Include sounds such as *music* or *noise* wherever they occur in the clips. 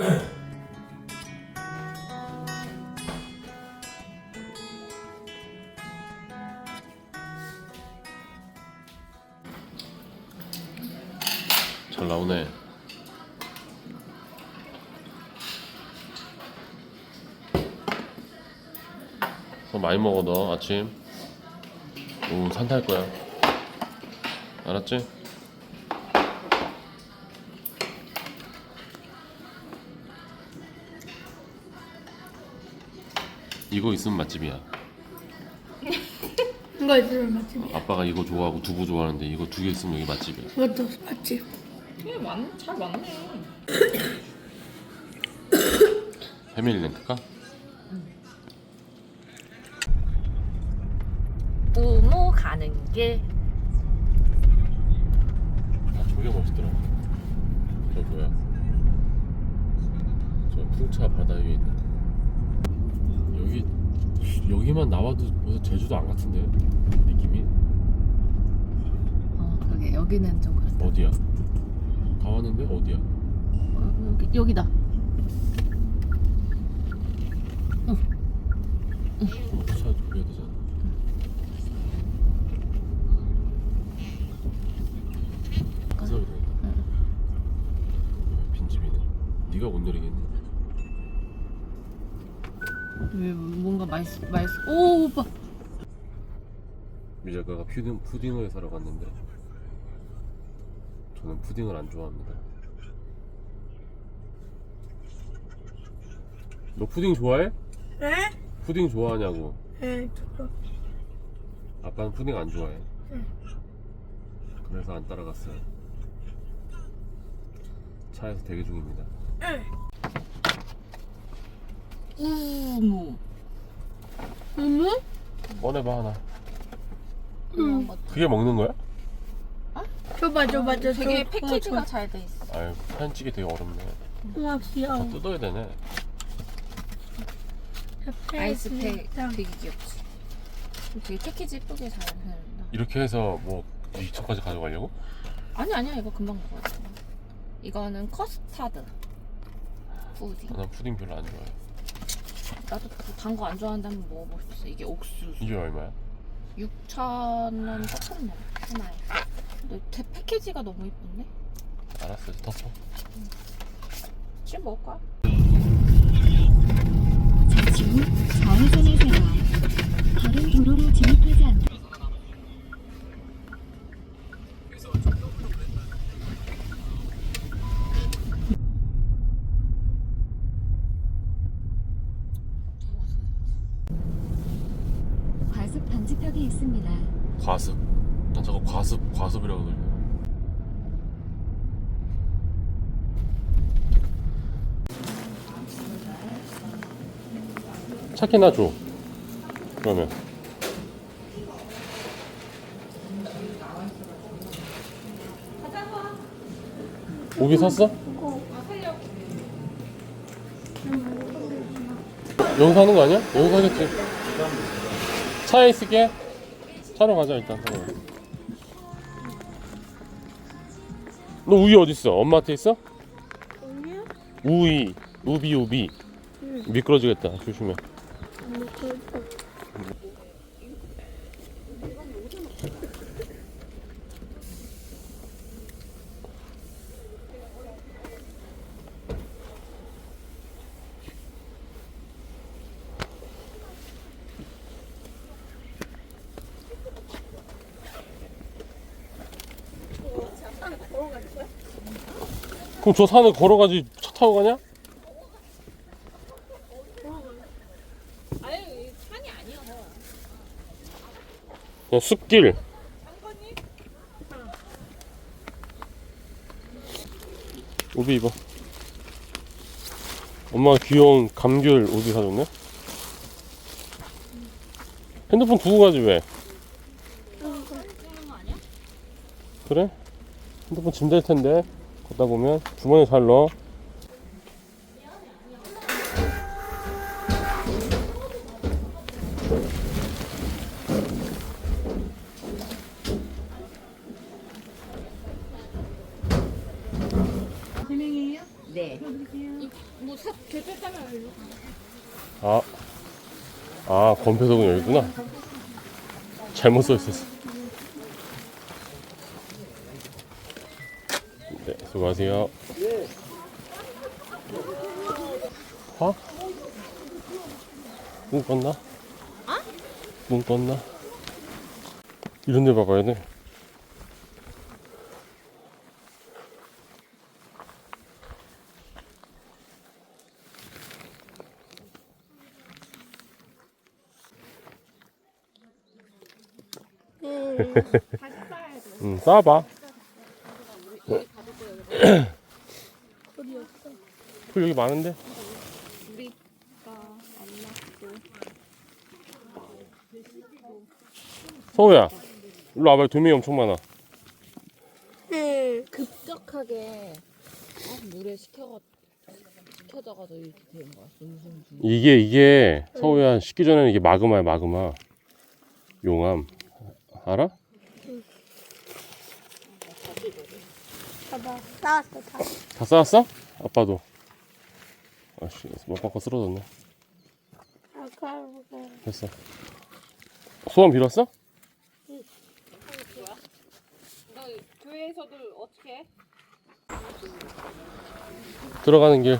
*clears throat* 잘 나오네. 더 많이 먹어 너 아침. 오 산탈 거야. 알았지? 이거 있으면 맛집이야. *laughs* 이거 있으면 맛집이야. 아빠가 이거 좋아하고 두부 좋아하는데 이거 두 개 있으면 여기 맛집이야. 이것도 맛집. 이게 많, 잘 맞네. *coughs* 패밀리 렌트카? 우모 가는 길. 아 저게 멋있더라. 저 뭐야? 저 풍차 바다 위에 있는. 여기 여기만 나와도 벌써 제주도 안 같은데 느낌이 어, 그게 여기는 좀 그렇다. 어디야? 다 왔는데 어디야? 어, 여기, 여기다. 그럼 차 돌려야 되잖아. 그 소리 들린다. 빈집이네. 네가 못 내리겠니? 왜 뭔가 맛있, 맛있. 오, 오빠. 미자가가 푸딩, 푸딩을 사러 갔는데 저는 푸딩을 안 좋아합니다. 너 푸딩 좋아해? 네? 푸딩 좋아하냐고. 네, 좋아. 아빠는 푸딩 안 좋아해. 그래서 안 따라갔어요. 차에서 대기 중입니다. 우모. 어머? 꺼내봐 하나. 음. 그게 먹는 거야? 줘봐, 줘봐, 줘. 되게 줘. 패키지가 잘 돼 있어. 아유 사진찍기 되게 어렵네. 우와, 다 귀여워. 뜯어야 되네. 아이스팩 되게 귀엽지. 되게 패키지 예쁘게 잘 해놓는다. 이렇게 해서 뭐 2천까지 가져가려고? 아니 아니야 이거 금방 먹어야 돼. 이거는 커스타드 푸딩. 난 푸딩 별로 안 좋아해. 나도 단 거 안 좋아한다면 먹어볼 수 있어. 이게 옥수수. 이게 얼마야? 6,000원 조금 넘어 하나에. 근데 대- 패키지가 너무 이쁜데? 알았어, 이제 덮어. 지금 먹을 거야? 잠시 후 좌회전하세요. 다른 도로로 진입하지 않도 과속 방지턱이 있습니다. 과습. 난 저거 과습, 과습이라고 들려. 차키나 줘. 그러면. 오비 샀어? 여기 사는 거 아니야? 여기 사겠지. 차에 있을게. 차로 가자 일단. 너 우이 어디 있어? 엄마한테 있어? 우이, 우비 우비. 미끄러지겠다. 조심해. 그럼 저 산을 걸어가지 차 타고 가냐? 아니 산이 아니어서 그냥 숲길. 우비 입어. 엄마가 귀여운 감귤 우비 사줬네. 핸드폰 두고 가지 왜? 그래? 핸드폰 짐될 텐데 걷다 보면 주머니에 잘 넣어. 네. 제주 타면 일로. 아, 아 권표석은 여기구나. 잘못 써 있었어. 네, 수고하세요. 화? 문 껐나? 문 껐나? 이런 데 봐봐야 돼. *laughs* 응, 싸봐. 소리 없어. 풀 여기 많은데? 우리가 안 났고. 서우야, 일로 와봐. 도미 엄청 많아. 응. 급격하게 어, 물에 식혀가 식혀져가지고 이렇게 되는 거야. 음성. 이게 이게 서우야 식기 전에는 이게 마그마야 마그마. 용암 알아? 봐봐. 싸웠어, 다. 다 쌓았어? 아빠도. 아씨, 못 바꿔 쓰러졌네. 아까 됐어. 소원 빌었어? 너 교회에서도 어떻게 해? 들어가는 길.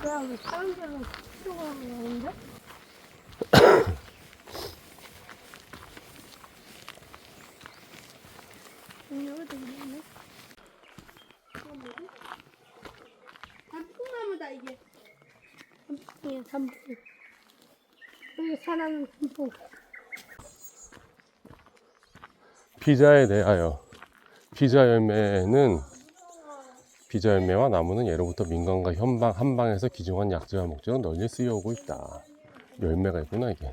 그냥 사람들은 들어가는 건데? 여기도 있네. 단풍나무 다 이게. 단풍이야 단풍. 여기 사람은 단풍. 비자에 대하여. 비자 열매는 비자 열매와 나무는 예로부터 민간과 현방 한방에서 기증한 약재와 목재로 널리 쓰여오고 있다. 열매가 있구나 이게.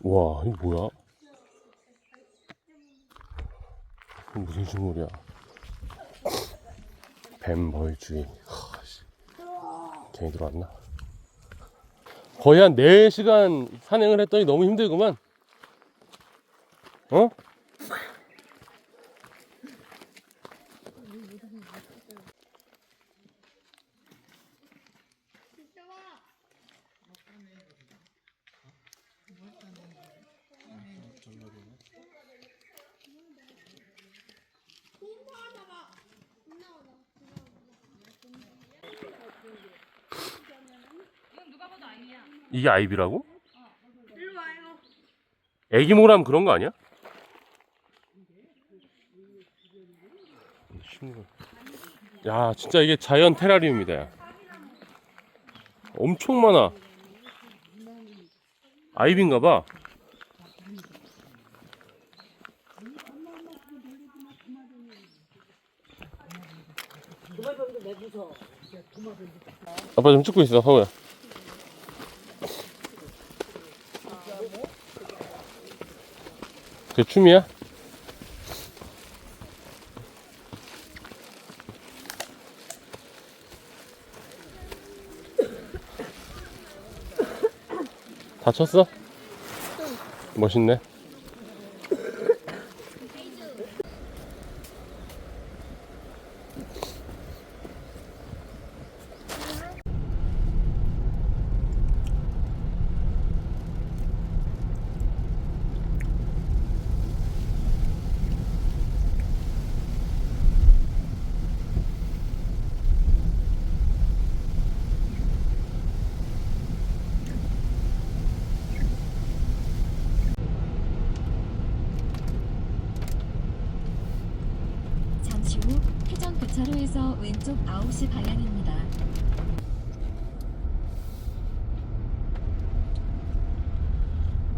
와, 이거 뭐야? 무슨 식물이야? 뱀벌주의. 괜히 들어왔나? 거의 한 4시간 산행을 했더니 너무 힘들구만. 어? 이게 아이비라고? 일로 와요. 애기 모람 그런 거 아니야? 야, 진짜 이게 자연 테라리움이다. 야. 엄청 많아. 아이비인가 봐. 아빠 좀 찍고 있어, 서우야. 그 춤이야? 다쳤어? 멋있네. 잠시 후 회전 교차로에서 왼쪽 9시 방향입니다.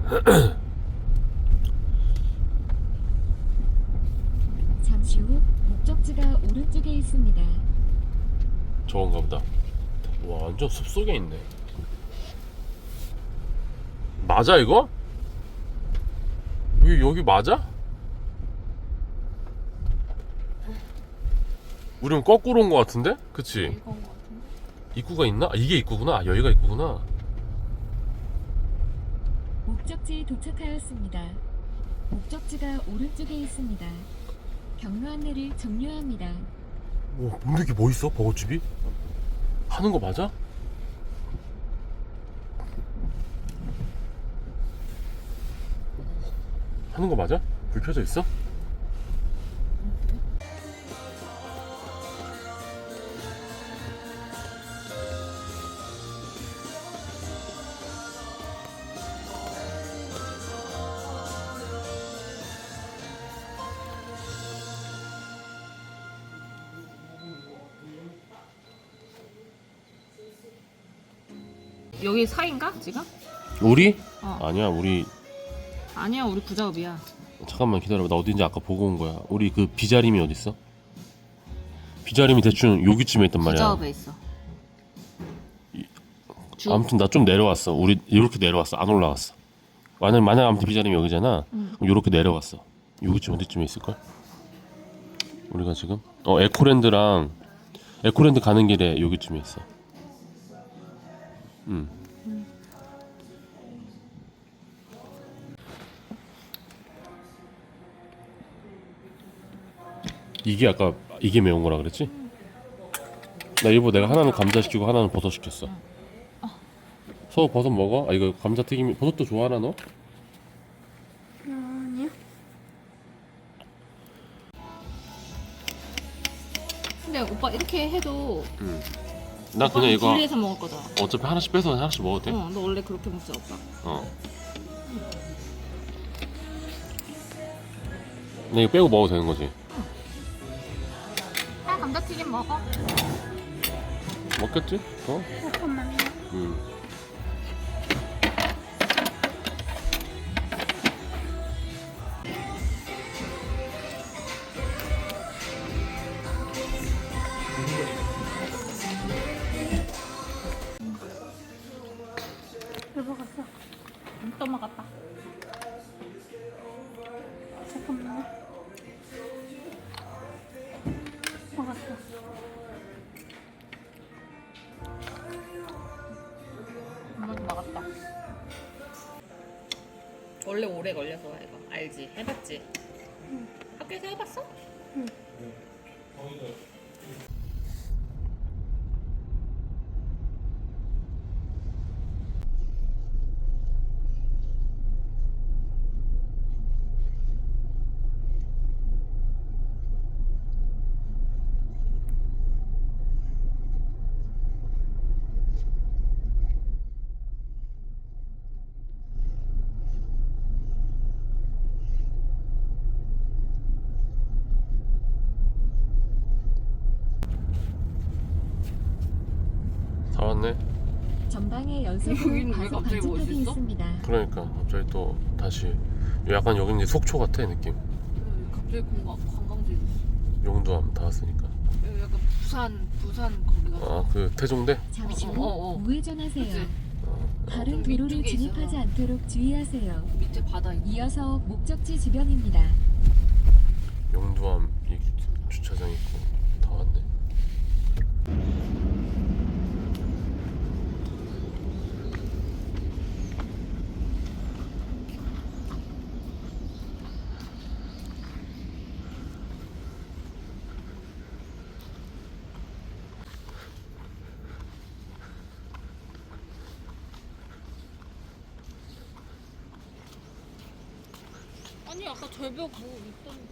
*clears throat* 잠시 후 목적지가 오른쪽에 있습니다. 저건가 보다. 와, 완전 숲속에 있네. 맞아, 이거? 여기, 여기 맞아? 우리는 거꾸로 온 것 같은데? 그치? 거 같은데? 입구가 있나? 아, 이게 입구구나. 아, 여기가 입구구나. 목적지에 도착하였습니다. 목적지가 오른쪽에 있습니다. 경로 안내를 종료합니다. 오, 근데 이게 뭐 있어? 버거집이? 하는 거 맞아? 하는 거 맞아? 불 켜져 있어? 우리? 어. 아니야 우리 아니야 우리 부자업이야. 잠깐만 기다려봐 나 어딘지 아까 보고 온 거야 우리 그 비자림이 어딨어? 비자림이 대충 여기쯤에 있단 말이야 부자업에 있어. 주. 아무튼 나 좀 내려왔어 우리 이렇게 내려왔어 안 올라갔어 만약 만약 아무튼 비자림이 여기잖아 응. 그럼 이렇게 내려갔어 여기쯤 어디쯤에 있을걸? 우리가 지금 어 에코랜드랑 에코랜드 가는 길에 여기쯤에 있어 음. 이게 아까 이게 매운 거라 그랬지? 나 이거 내가 하나는 감자 시키고 하나는 버섯 시켰어. 서 버섯 먹어? 아 이거 감자 튀김 버섯도 좋아하나 너? 아니야. 근데 오빠 이렇게 해도 나 그냥 이거 분리해서 먹을 거잖아. 어차피 하나씩 빼서 하나씩 먹어도 돼. 어, 너 원래 그렇게 먹지 오빠. 어. 근데 이거 빼고 먹어도 되는 거지. 아 감자튀김 먹어. 먹겠지? 어? 잠깐만요. 전방에 연속으로 여기는 왜 갑자기 방지턱이 멋있어? 있습니다. 그러니까 갑자기 또 다시 약간 여기는 이제 속초 같아 느낌. 갑자기 관광, 관광지. 용두암 다 왔으니까. 여기 약간 부산, 부산 거기 같아. 아 그 태종대? 잠시 어, 후 어, 어. 우회전하세요. 그치? 다른 좀 도로를 위쪽에 진입하지. 않도록 주의하세요. 밑에 바다 있 이어서 목적지 주변입니다. 용두암 이 주차장 있고 다 왔네. 절벽 뭐 있던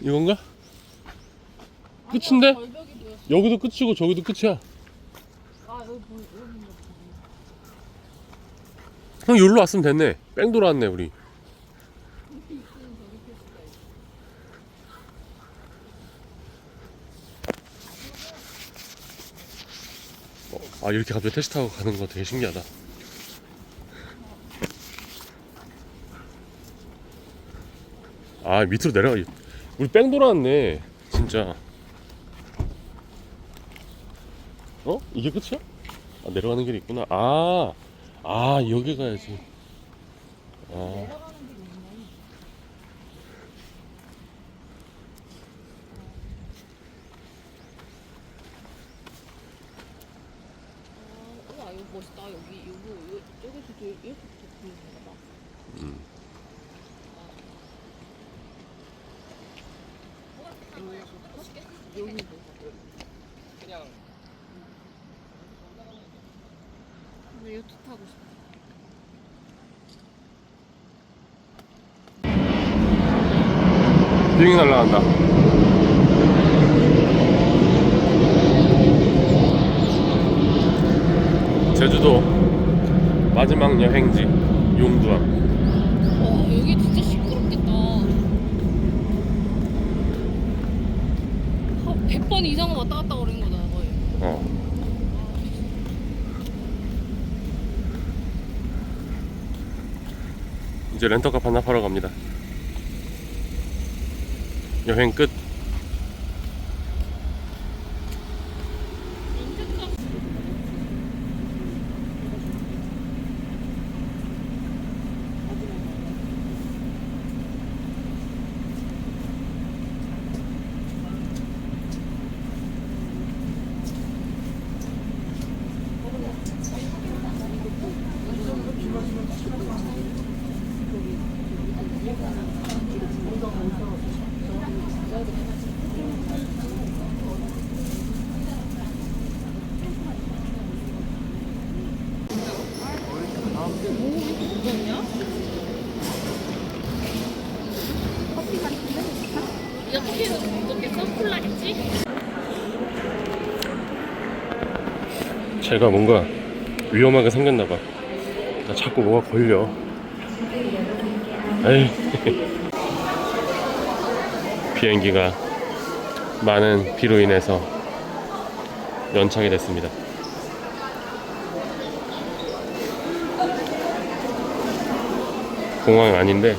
이건가? 끝인데? 절벽이. 여기도 끝이고 저기도 끝이야. 아 여기 보 여기 뭐 형 여기로 왔으면 됐네. 뺑 돌아왔네 우리. 어, 아 이렇게 갑자기 택시 타고 가는 거 되게 신기하다. 아 밑으로 내려가. 우리 뺑 돌아왔네. 진짜. 어? 이게 끝이야? 아, 내려가는 길이 있구나. 아, 아 여기 가야지. 아. 아, 와 이거 멋있다 여기 이거 이쪽에서도 이렇게 보이는 거 다. 근데 요트 타고 싶어. 비행기 날라간다. 제주도 마지막 여행지 용두암. 와 여기 진짜 시끄럽겠다. 한 100번 이상은 왔다 갔다 거리는 거잖아 거의. 어. 이제 렌터카 반납하러 갑니다. 여행 끝. 이거 커피는 어떻겠어? 콜라겠지? 제가 뭔가 위험하게 생겼나봐. 나 자꾸 뭐가 걸려. 에이. *laughs* 비행기가 많은 비로 인해서 연착이 됐습니다. 공항이 아닌데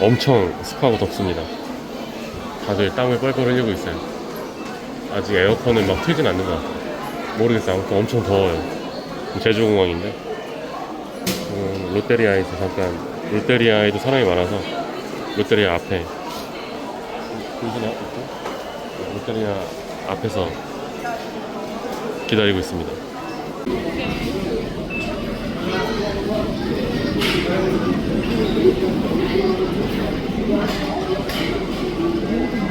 엄청 습하고 덥습니다. 다들 땀을 뻘뻘 흘리고 있어요. 아직 에어컨을 막 틀진 않는 것 같아요. 모르겠어요. 아무튼 엄청 더워요. 제주공항인데 음, 롯데리아에서 잠깐 롯데리아에도 사람이 많아서 롯데리아 앞에 보이시나요? 이렇게? 롯데리아 앞에서 기다리고 있습니다.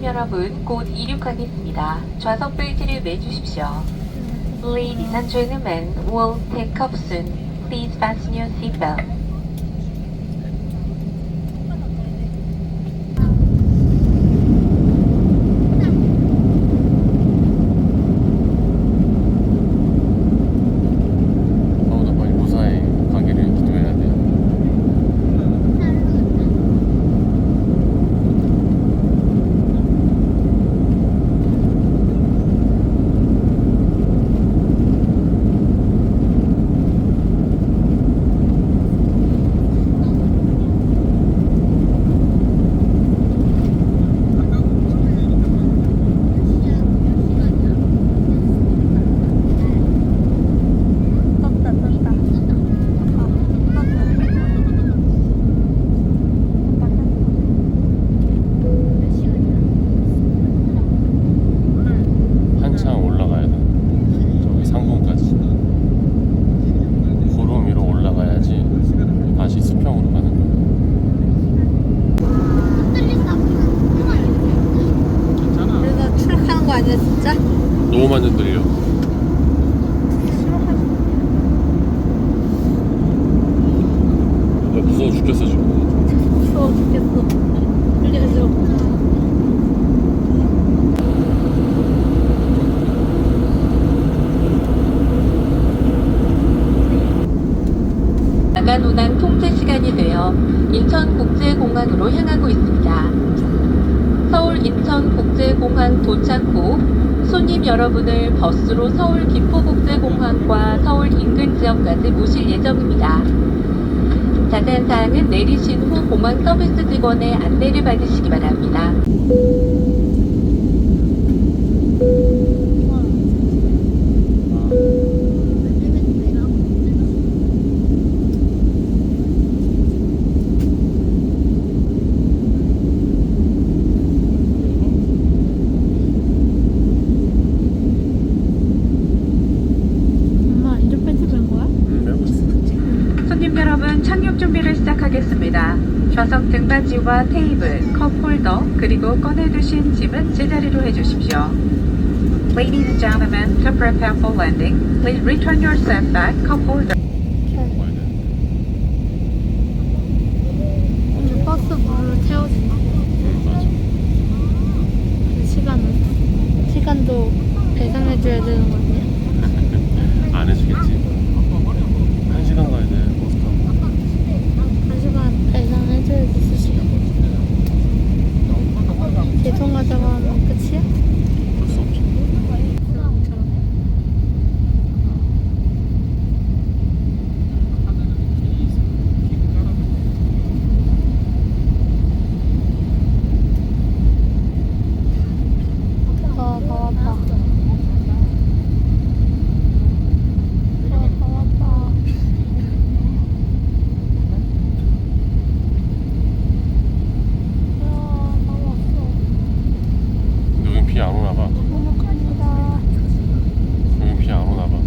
손님 여러분, 곧 이륙하겠습니다. 좌석 벨트를 매주십시오. Ladies and gentlemen, we'll take off soon. Please fasten your seatbelt. 나보다 빨리 무사히 가기를 기도해야 돼요. 떴다 떴다 한참 올라가야 돼. 저기 상공까지. 구름 위로 올라가야지 다시 수평으로 가는 거야. 그래서 추락하는 거 아니야 진짜? 너무 많이 흔들려. 나 무서워 죽겠어 지금. 무서워 죽겠어 들려줘 나간 운항 통제 시간이 되어 인천 국제공항으로 향하고 있습니다. 서울 인천 국제공항 도착 후 손님 여러분을 버스로 서울 김포국제공항과 서울 인근 지역까지 모실 예정입니다. 자세한 사항은 내리신 후 공항 서비스 직원의 안내를 받으시기 바랍니다. 엄마 이런 팬티 뺀 거야? 음, 매고 있어. 손님 여러분 착륙 준비를 시작하겠습니다. 좌석 등받이와 테이블, 컵 홀더, 그리고 꺼내두신 짐은 제자리로 해주십시오. Ladies and gentlemen, to prepare for landing, please return your set bag, cup holder. 먹어야 돼. 오늘 버스 물을 태워주나? 응, 맞아. 그 시간은? 시간도 계산해줘야 되는 거 아니야? 안 해주겠지. 한 시간 가야 돼. 버스 타고. 한 시간 계산해줘야지 수시간 계속 가자고 하면 끝이야? 볼 수 없지. 아, 봐봐. 아, 봐봐. 아, 나왔어. 여긴 비 안 오나 봐. 행복합니다. 여긴 비 안 오나 봐.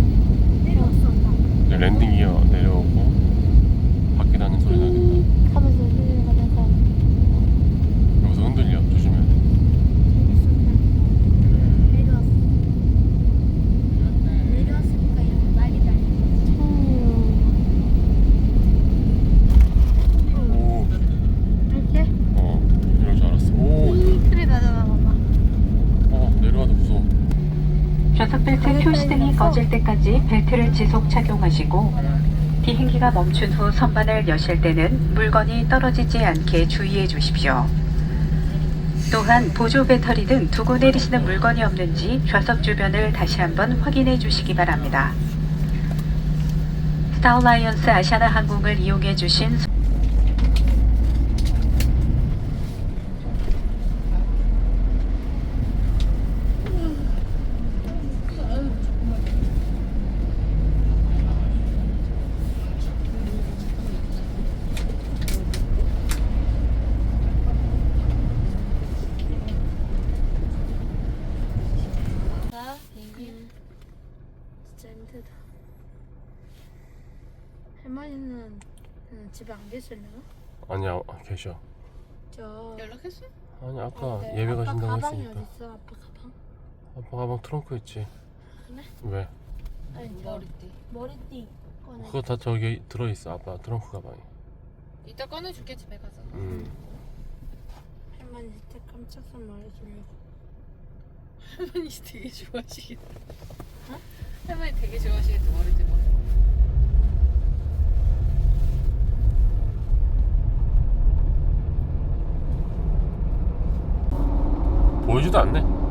이제 랜딩 기어 내려오고 바퀴 닿는 소리 나겠다. 하면서 흔들리는 거 내가 여기서 흔들려. 조심해야 돼. 내려왔어. 내려왔으니까 날이 날이. 오, 이렇게? 어, 이럴 줄 알았어. 오, 이 소리 나잖아, 엄마. 어, 내려와도 무서워. 좌석 벨트 꺼질 때까지 벨트를 지속 착용하시고 비행기가 멈춘 후 선반을 여실 때는 물건이 떨어지지 않게 주의해 주십시오. 또한 보조 배터리 등 두고 내리시는 물건이 없는지 좌석 주변을 다시 한번 확인해 주시기 바랍니다. 스타얼라이언스 아시아나 항공을 이용해 주신 자, 비행기. 진짜 힘들다. 할머니는 음, 집에 안 계실래요? 아니야, 아, 계셔. 저 연락했어? 아니, 아까 네, 예배 아빠 가신다고 가방이 했으니까. 어디 있어? 아빠 가방? 아빠 가방 트렁크에 있지. 그래? 왜? 아니 저 머리띠. 머리띠 꺼내. 그거 다 저기 들어있어. 아빠 트렁크 가방에. 이따 꺼내줄게 집에 가서. 음. 할머니 진짜 깜짝 선물해주려고. 할머니 되게 좋아하시겠다. 할머니 되게 좋아하시겠다 머리띠 머리. 보이지도 않네.